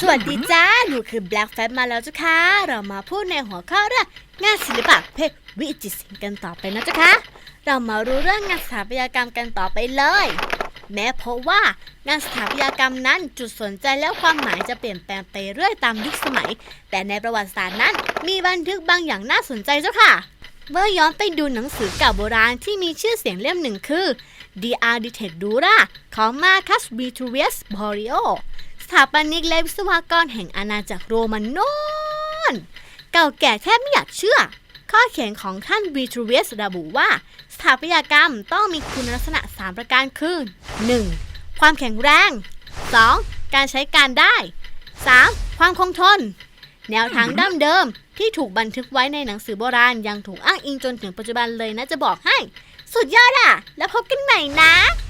สวัสดีจ้า หนูคือ Black f a t มาแล้วจ้ะค่ะ เรามาพูดในหัวข้อเรื่องงานศิลปะเพศวิจิตรศิลป์กันต่อไปนะจ๊ะค่ะ เรามารู้เรื่องงานสถาปัตยกรรมกันต่อไปเลย แม้เพราะว่างานสถาปัตยกรรมนั้นจุดสนใจและความหมายจะเปลี่ยนแปลงไปเรื่อยตามยุคสมัย แต่ในประวัติศาสตร์นั้น มีบันทึกบางอย่างน่าสนใจเจ้าค่ะ เมื่อย้อนไปดูหนังสือเก่าโบราณที่มีชื่อเสียงเล่มหนึ่งคือ The Architectura ของ Marcus Vitruvius Borio ถาปนิกและวิศวกรแห่งอาณาจักรโรมันโนนเก่าแก่แทบไม่อยากเชื่อ ข้อเขียนของท่าน Vitruvius ระบุว่า สถาปัตยกรรมต้องมีคุณลักษณะ 3 ประการคือ 1. ความแข็งแรง 2. การใช้การได้ 3. ความคงทน แนวทางดั้งเดิมที่ถูกบันทึกไว้ในหนังสือโบราณยังถูกอ้างอิงจนถึงปัจจุบันเลยนะจะบอกให้ สุดยอดอะ แล้วพบกันใหม่นะเย้